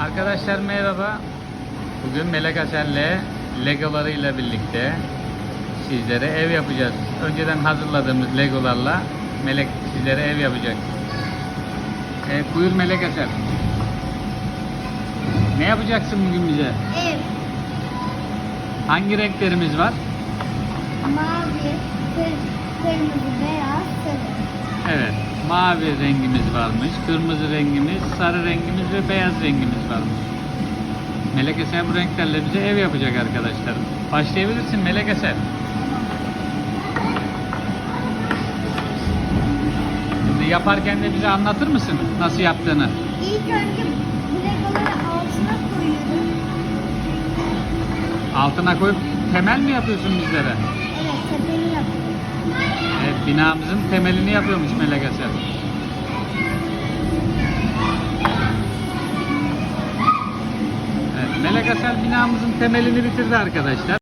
Arkadaşlar merhaba. Bugün Melek Asel'le Legolarıyla birlikte sizlere ev yapacağız. Önceden hazırladığımız Legolarla Melek sizlere ev yapacak. Evet buyur Melek Asel. Ne yapacaksın bugün bize? Ev, Hangi renklerimiz var? mavi, kır, kırmızı, beyaz. Mavi rengimiz varmış, kırmızı rengimiz, sarı rengimiz ve beyaz rengimiz varmış. Melek Eser bu renklerle bize ev yapacak arkadaşlar. Başlayabilirsin Melek Eser. Şimdi yaparken de bize anlatır mısın nasıl yaptığını? İlk önce legoları altına koyuyorum. Altına koyup temel mi yapıyorsun bizlere? Evet, tepeni yapıyorum. Binamızın temelini yapıyormuş Melek Eser. Evet, Melek Eser binamızın temelini bitirdi arkadaşlar.